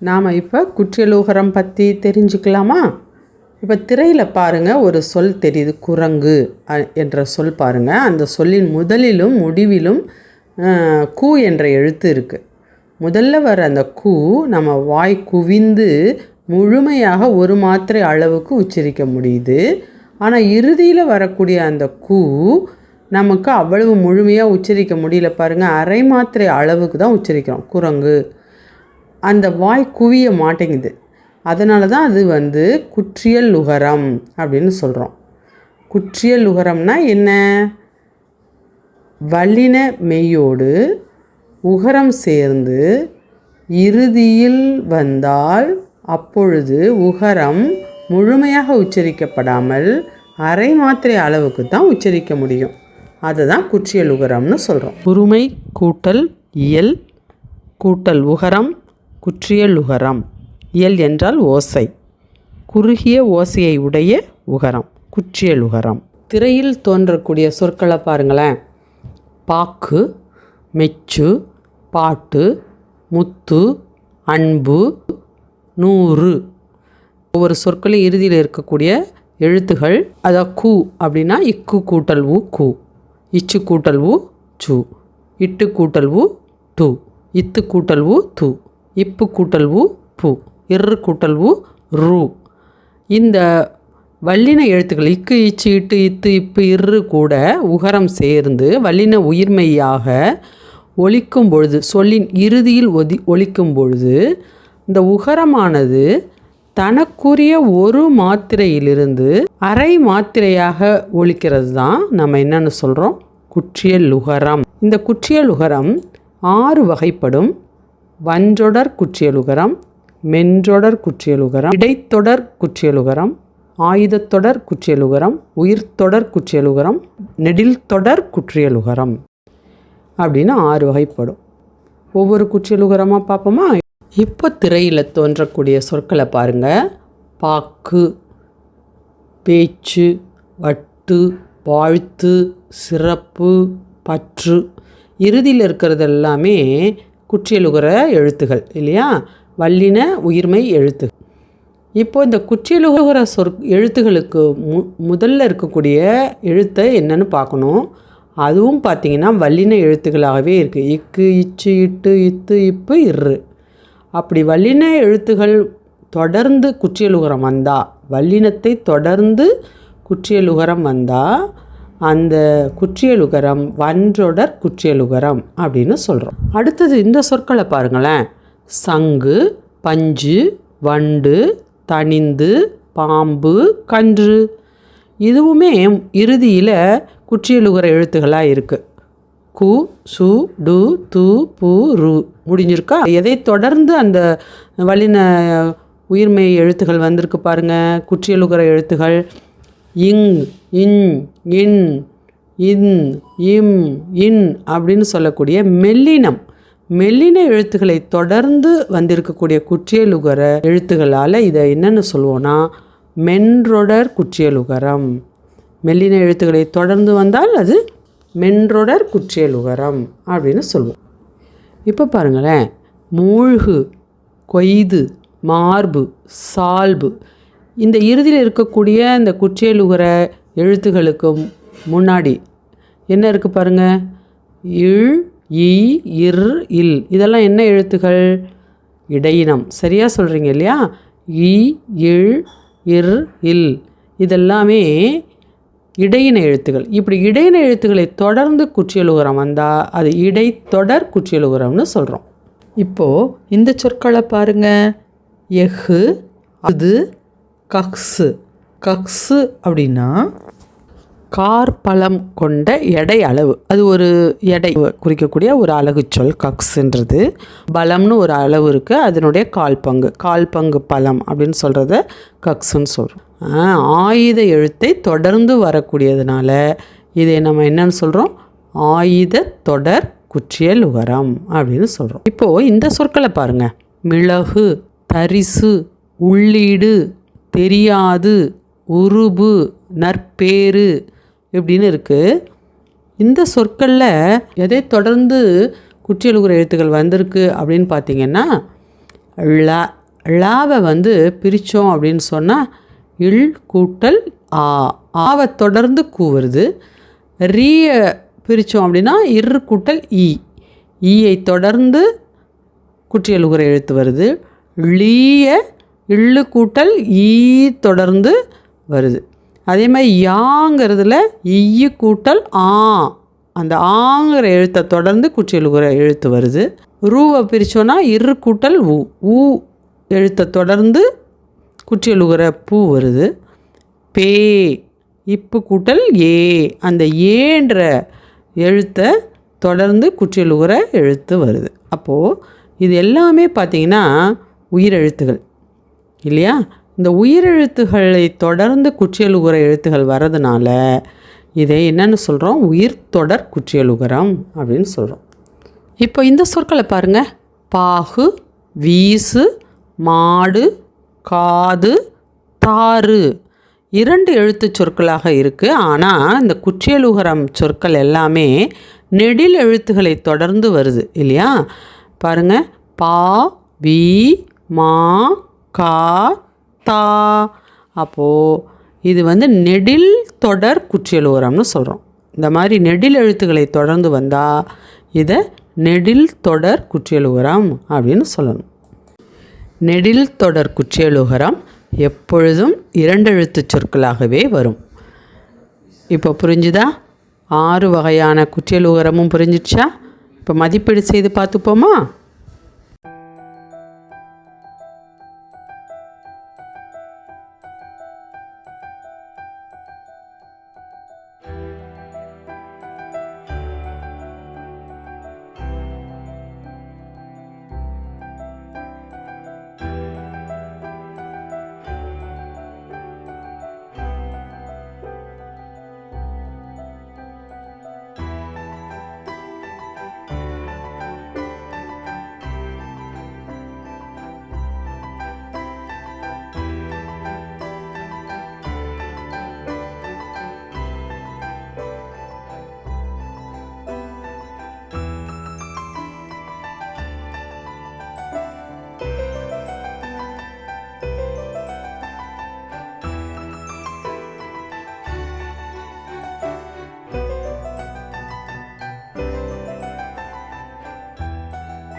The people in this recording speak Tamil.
நாம் இப்போ குற்றியலோகரம் பற்றி தெரிஞ்சுக்கலாமா? இப்போ திரையில் பாருங்கள் ஒரு சொல் தெரியுது குரங்கு அ- என்ற சொல் பாருங்கள் அந்த சொல்லின் முதலிலும் முடிவிலும் கூ என்ற எழுத்து இருக்குது முதல்ல வர அந்த கூ நம்ம வாய் குவிந்து முழுமையாக ஒரு மாத்திரை அளவுக்கு உச்சரிக்க முடியுது. ஆனால் இறுதியில் வரக்கூடிய அந்த கூ நமக்கு அவ்வளவு முழுமையாக உச்சரிக்க முடியல பாருங்கள் அரை மாத்திரை அளவுக்கு தான் உச்சரிக்கிறோம். குரங்கு அந்த வாய் குவிய மாட்டேங்குது. அதனால தான் அது வந்து குற்றியல் லுகரம் அப்படின்னு சொல்கிறோம் குற்றியல் லுகரம்னா என்ன? வல்லின மெய்யோடு உகரம் சேர்ந்து இறுதியில் வந்தால் அப்பொழுது உகரம் முழுமையாக உச்சரிக்கப்படாமல் அரை மாத்திரை அளவுக்கு தான் உச்சரிக்க முடியும். அதை தான் குற்றியல் உகரம்னு சொல்கிறோம் உரிமை கூட்டல் இயல் கூட்டல் உகரம் குற்றியல் உகரம் இயல் என்றால் ஓசை. குறுகிய ஓசையை உடைய உகரம். குற்றியல் உகரம் திரையில் தோன்றக்கூடிய சொற்களை பாருங்களேன். பாக்கு மெச்சு பாட்டு முத்து அன்பு நூறு. ஒவ்வொரு சொற்களும் இறுதியில் இருக்கக்கூடிய எழுத்துகள் அதான் கு அப்படின்னா இக்கு கூட்டல் உ கு. இச்சு கூட்டல் உ சு. இட்டு கூட்டல் உ டு இத்து கூட்டல் உ தூ. இப்பு கூட்டல் உ பு. இரு கூட்டல் உ ரூ. இந்த வல்லின எழுத்துக்கள் இக்கு இச்சு இட்டு இத்து இப்பு இரு கூட உகரம் சேர்ந்து வல்லின உயிர்மெய்யாக ஒழிக்கும் பொழுது சொல்லின் இறுதியில் ஒதி ஒழிக்கும் பொழுது இந்த உகரமானது தனக்குரிய ஒரு மாத்திரையிலிருந்து அரை மாத்திரையாக ஒழிக்கிறது தான் நம்ம என்னென்னு சொல்கிறோம் குற்றியல் உகரம். இந்த குற்றியல் உகரம் ஆறு வகைப்படும். வன்றொடர் குற்றியலுகரம் மென்றொடர் குற்றியலுகரம் இடைத்தொடர் குற்றியலுகரம் ஆயுதத்தொடர் குற்றியலுகரம் உயிர்த்தொடர் குற்றியலுகரம் நெடில்தொடர் குற்றியலுகரம் அப்படின்னு ஆறு வகைப்படும். ஒவ்வொரு குற்றியலுகரமாக பார்ப்போமா? இப்போ திரையில் தோன்றக்கூடிய சொற்களை பாருங்கள் பாக்கு பேச்சு வட்டு வாழ்த்து சிறப்பு பற்று இறுதியில் இருக்கிறது எல்லாமே குற்றியலுகிற எழுத்துகள் இல்லையா? வல்லின உயிர்மை எழுத்து. இப்போ இந்த குற்றியலுகிற சொற் எழுத்துகளுக்கு மு முதல்ல இருக்கக்கூடிய எழுத்தை என்னென்னு பார்க்கணும். அதுவும் பார்த்திங்கன்னா வல்லின எழுத்துக்களாகவே இருக்குது இக்கு இச்சு இட்டு இத்து இப்பு இரு அப்படி வல்லின எழுத்துகள் தொடர்ந்து குற்றியலுகரம் வந்தால் வல்லினத்தை தொடர்ந்து குற்றியலுகரம் வந்தால் அந்த குற்றியலுகரம் வன்றொடர் குற்றியலுகரம் அப்படின்னு சொல்கிறோம் அடுத்தது இந்த சொற்களை பாருங்களேன். சங்கு பஞ்சு வண்டு தணிந்து பாம்பு கன்று. இதுவுமே இறுதியில் குற்றியலுகர எழுத்துக்களாக இருக்குது கு சு டு து பு ரு. முடிஞ்சிருக்கா? எதை தொடர்ந்து அந்த வல்லின உயிர்மை எழுத்துகள் வந்திருக்கு பாருங்கள் குற்றியலுகர எழுத்துகள். இங் இன் இன் இன் இம் இன் அப்படின்னு சொல்லக்கூடிய மெல்லினம். மெல்லின எழுத்துக்களை தொடர்ந்து வந்திருக்கக்கூடிய குற்றியலுகர எழுத்துக்களால் இதை என்னென்னு சொல்லுவோன்னா மென்றொடர் குற்றியலுகரம். மெல்லின எழுத்துக்களை தொடர்ந்து வந்தால் அது மென்றொடர் குற்றியலுகரம் அப்படின்னு சொல்லுவோம் இப்போ பாருங்களேன். மூழ்கு கொய்து மார்பு சால்பு இந்த இறுதியில் இருக்கக்கூடிய இந்த குற்றியலுகிற எழுத்துகளுக்கு முன்னாடி என்ன இருக்குது பாருங்கள் இழ் இ இர் இல். இதெல்லாம் என்ன எழுத்துகள்? இடையினம். சரியாக சொல்கிறீங்க இல்லையா? இ இழ் இர் இல். இதெல்லாமே இடையின எழுத்துகள். இப்படி இடையின எழுத்துக்களை தொடர்ந்து குற்றியலுகரம் வந்தால் அது இடைத்தொடர் குற்றியலுகரம்னு சொல்கிறோம் இப்போது இந்த சொற்களை பாருங்கள் எஃகு அது கக்ஸு. கக்ஸு அப்படின்னா கார்பழம் கொண்ட எடை அளவு. அது ஒரு எடை குறிக்கக்கூடிய ஒரு அழகு சொல் கக்ஸுன்றது. பலம்னு ஒரு அளவு இருக்குது அதனுடைய கால் பங்கு. கால் பங்கு பழம் அப்படின்னு சொல்கிறத கக்ஸுன்னு சொல்கிறோம் ஆயுத எழுத்தை தொடர்ந்து வரக்கூடியதுனால இதை நம்ம என்னன்னு சொல்கிறோம் ஆயுத தொடர் குற்றியல் உகரம் அப்படின்னு சொல்கிறோம் இப்போது இந்த சொற்களை பாருங்கள் மிளகு தரிசு உள்ளீடு தெரியாது. உருபு நற்பேறு இப்படின்னு இருக்குது இந்த சொற்களில் எதை தொடர்ந்து குற்றியலுகுற எழுத்துக்கள் வந்திருக்கு அப்படின்னு பார்த்தீங்கன்னா ல ழாவை வந்து பிரித்தோம் அப்படின்னு சொன்னால் இல் கூட்டல் ஆ ஆவை தொடர்ந்து கூவுறது வருது. ரீய பிரித்தோம் அப்படின்னா இரு கூட்டல் ஈ ஈயை தொடர்ந்து குற்றியலுகுற எழுத்து வருது. லீய இள்ளு கூட்டல் ஈ தொடர்ந்து வருது. அதே மாதிரி யாங்கிறதுல ஈயு கூட்டல் ஆ. அந்த ஆங்கிற எழுத்தை தொடர்ந்து குற்றியலுகிற எழுத்து வருது. ரூவை பிரித்தோன்னா இரு கூட்டல் ஊ ஊ எழுத்தை தொடர்ந்து குற்றியலுகுற பூ வருது. பே இப்பு கூட்டல் ஏ. அந்த ஏன்ற எழுத்தை தொடர்ந்து குற்றியலுகிற எழுத்து வருது. அப்போது இது எல்லாமே பார்த்திங்கன்னா உயிரெழுத்துகள். இல்லையா? இந்த உயிரெழுத்துகளை தொடர்ந்து குற்றியலுகிற எழுத்துகள் வர்றதுனால இதை என்னென்னு சொல்கிறோம் உயிர் தொடர் குற்றியலுகரம் அப்படின்னு சொல்கிறோம் இப்போ இந்த சொற்களை பாருங்கள் பாகு வீசு மாடு காது தாறு. இரண்டு எழுத்துச் சொற்களாக இருக்குது ஆனால் இந்த குற்றியலுகரம் சொற்கள் எல்லாமே நெடில் எழுத்துக்களை தொடர்ந்து வருது இல்லையா? பாருங்க. பா வி மா கா தா. அப்போது இது வந்து நெடில் தொடர் குற்றியலோரம்னு சொல்கிறோம் இந்த மாதிரி நெடில் எழுத்துக்களை தொடர்ந்து வந்தால் இதை நெடில் தொடர் குற்றியலுகரம் அப்படின்னு சொல்லணும். நெடில் தொடர் குற்றியலுகரம் எப்பொழுதும் இரண்டெழுத்துச் சொற்களாகவே வரும். இப்போ புரிஞ்சுதா? ஆறு வகையான குற்றியலுகரமும் புரிஞ்சிடுச்சா? இப்போ மதிப்பீடு செய்து பார்த்துப்போமா?